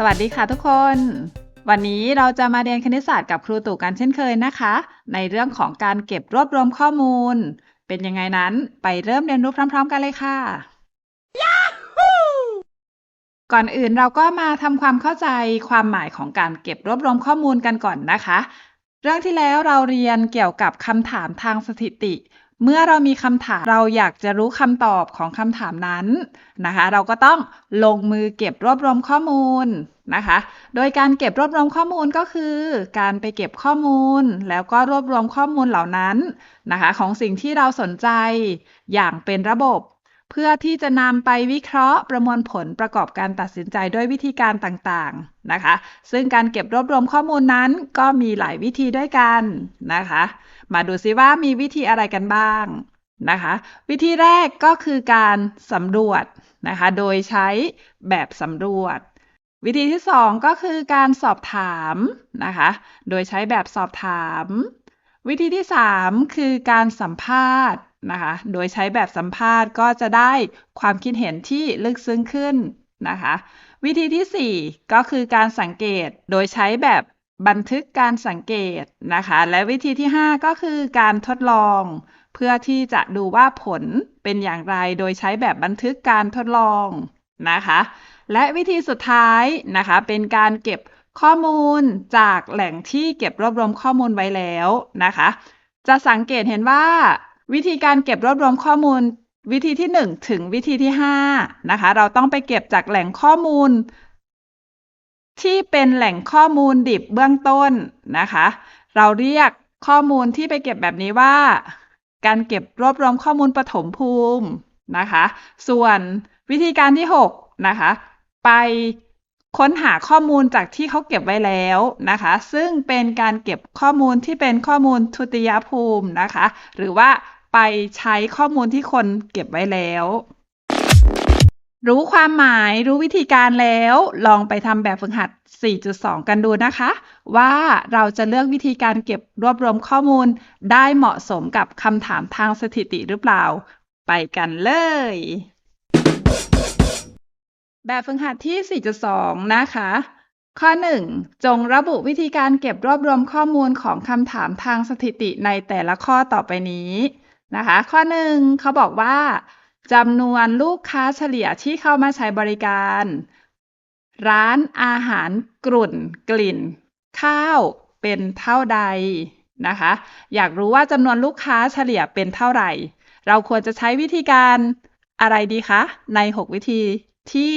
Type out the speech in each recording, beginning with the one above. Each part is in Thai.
สวัสดีค่ะทุกคน วันนี้เราจะมาเรียนคณิตศาสตร์กับครูตู่กันเช่นเคยนะคะ ในเรื่องของการเก็บรวบรวมข้อมูล เป็นยังไงนั้นไปเริ่มเรียนรู้พร้อม ๆ กันเลยค่ะ ก่อนอื่นเราก็มาทำความเข้าใจความหมายของการเก็บรวบรวมข้อมูลกันก่อนนะคะ เรื่องที่แล้วเราเรียนเกี่ยวกับคำถามทางสถิติ เมื่อเรามีคำถามเราอยากจะรู้คำตอบของคำถามนั้นนะคะ เราก็ต้องลงมือเก็บรวบรวมข้อมูลนะคะ โดยการเก็บรวบรวมข้อมูลก็คือ การไปเก็บข้อมูล แล้วก็รวบรวมข้อมูลเหล่านั้นนะคะ ของสิ่งที่เราสนใจอย่างเป็นระบบ เพื่อที่จะนำไปวิเคราะห์ประมวลผลประกอบการตัดสินใจด้วยวิธีการต่างๆนะคะ ซึ่งการเก็บรวบรวมข้อมูลนั้นก็มีหลายวิธีด้วยกันนะคะ มาดูซิว่ามีวิธีอะไรกันบ้างนะคะ วิธีแรกก็คือการสำรวจนะคะ โดยใช้แบบสำรวจ วิธีที่สองก็คือการสอบถามนะคะ โดยใช้แบบสอบถาม วิธีที่ 3 คือการสัมภาษณ์ นะคะ โดยใช้แบบสัมภาษณ์ก็จะได้ความคิดเห็นที่ลึกซึ้งขึ้นนะคะ วิธีที่ 4 ก็คือการสังเกตโดยใช้แบบบันทึกการสังเกตนะคะ และวิธีที่ 5 ก็คือการทดลอง เพื่อที่จะดูว่าผลเป็นอย่างไรโดยใช้แบบบันทึกการทดลองนะคะ และวิธีสุดท้ายนะคะ เป็นการเก็บข้อมูลจากแหล่งที่เก็บรวบรวมข้อมูลไว้แล้วนะคะ จะสังเกตเห็นว่า วิธีการเก็บรวบรวมข้อมูลวิธีที่ 1 ถึงวิธีที่5นะคะ เราต้องไปเก็บจากแหล่งข้อมูล ที่เป็นแหล่งข้อมูลดิบเบื้องต้นนะคะ เราเรียกข้อมูลที่ไปเก็บแบบนี้ว่า การเก็บรวบรวมข้อมูลปฐมภูมินะคะ ส่วนวิธีการที่ 6 นะคะ ไปค้นหาข้อมูลจากที่เขาเก็บไว้แล้วนะคะ ซึ่งเป็นการเก็บข้อมูลที่เป็นข้อมูลทุติยภูมินะคะ หรือว่า ไปใช้ข้อมูลที่คนเก็บไว้แล้ว รู้ความหมายรู้วิธีการแล้ว ลองไปทำแบบฝึกหัด 4.2 กันดูนะคะ ว่าเราจะเลือกวิธีการเก็บรวบรวมข้อมูลได้เหมาะสมกับคำถามทางสถิติหรือเปล่า ไปกันเลย แบบฝึกหัดที่ 4.2 นะคะข้อ 1 จงระบุวิธีการเก็บรวบรวมข้อมูลของคำถามทางสถิติในแต่ละข้อต่อไปนี้ นะคะ ข้อ1เขาบอกว่าจำนวนลูกค้าเฉลี่ยที่เข้ามาใช้บริการ ร้านอาหารกลุ่น กลิ่น ข้าวเป็นเท่าใดนะคะ อยากรู้ว่าจำนวนลูกค้าเฉลี่ยเป็นเท่าไหร่ เราควรจะใช้วิธีการอะไรดีคะ ใน 6 วิธีที่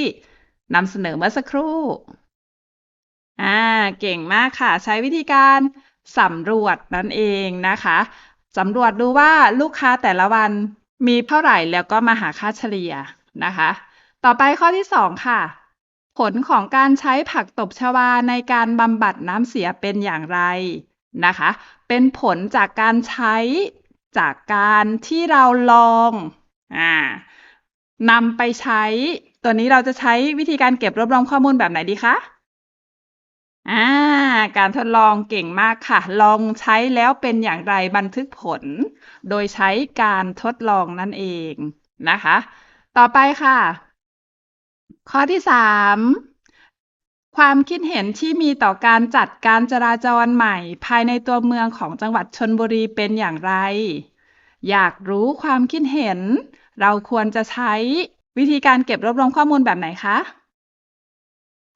นำเสนอเมื่อสักครู่ อ่า เก่งมากค่ะ ใช้วิธีการสำรวจนั่นเองนะคะ สำรวจดูว่าลูกค้าแต่ละวันมีเท่าไหร่แล้วก็มาหาค่าเฉลี่ยนะคะ ต่อไปข้อที่ 2 ค่ะ ผลของการใช้ผักตบชวาในการบำบัดน้ำเสียเป็นอย่างไรนะคะ เป็นผลจากการใช้จากการที่เราลองอ่านำไปใช้ ตัวนี้เราจะใช้วิธีการเก็บรวบรวมข้อมูลแบบไหนดีคะ อ่า การทดลองเก่งมากค่ะ ลองใช้แล้วเป็นอย่างไรบันทึกผล โดยใช้การทดลองนั่นเองนะคะ ต่อไปค่ะ ข้อที่3ความคิดเห็นที่มีต่อการจัดการจราจรใหม่ ภายในตัวเมืองของจังหวัดชนบุรีเป็นอย่างไร อยากรู้ความคิดเห็น เราควรจะใช้วิธีการเก็บรวบรวมข้อมูลแบบไหนคะ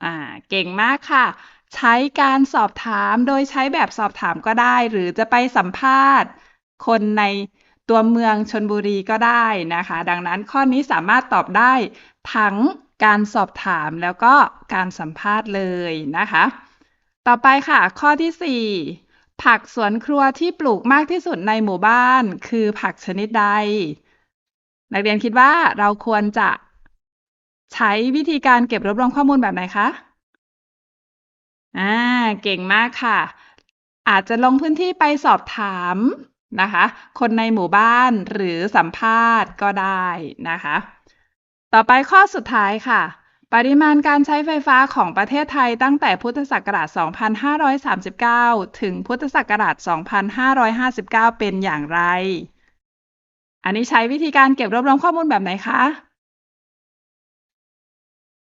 อ่า เก่งมากค่ะ ใช้การสอบถามโดยใช้แบบสอบถามก็ได้ หรือจะไปสัมภาษณ์ คนในตัวเมืองชนบุรีก็ได้นะคะ ดังนั้นข้อนี้สามารถตอบได้ทั้งการสอบถามแล้วก็การสัมภาษณ์เลยนะคะ ต่อไปค่ะ ข้อที่ 4 ผักสวนครัวที่ปลูกมากที่สุดในหมู่บ้าน คือผักชนิดใด นักเรียนคิดว่าเราควรจะใช้วิธีการเก็บรวบรวมข้อมูลแบบไหนคะ อ่า เก่งมากค่ะ อาจจะลงพื้นที่ไปสอบถามนะคะ คนในหมู่บ้านหรือสัมภาษณ์ก็ได้นะคะ ต่อไปข้อสุดท้ายค่ะ ปริมาณการใช้ไฟฟ้าของประเทศไทยตั้งแต่พุทธศักราช 2539 ถึงพุทธศักราช 2559 เป็นอย่างไร อันนี้ใช้วิธีการเก็บรวบรวมข้อมูลแบบไหนคะ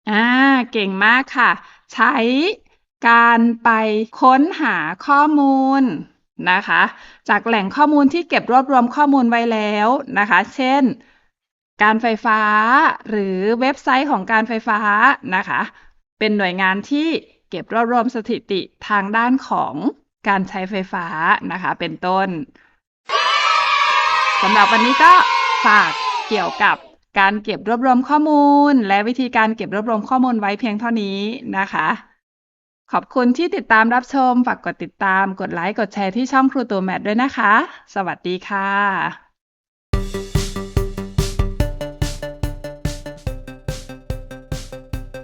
อ่า เก่งมากค่ะ ใช้ การไปค้นหาข้อมูลนะคะ จากแหล่งข้อมูลที่เก็บรวบรวมข้อมูลไว้แล้วนะคะ เช่น การไฟฟ้าหรือเว็บไซต์ของการไฟฟ้านะคะ เป็นหน่วยงานที่เก็บรวบรวมสถิติทางด้านของการใช้ไฟฟ้านะคะ เป็นต้นสำหรับวันนี้ก็ฝากเกี่ยวกับการเก็บรวบรวมข้อมูล และวิธีการเก็บรวบรวมข้อมูลไว้เพียงเท่านี้นะคะ ขอบคุณที่ติดตามรับชม ฝากกดติดตาม กดไลค์ กดแชร์ที่ช่องครูตัวแมทด้วยนะคะ สวัสดีค่ะ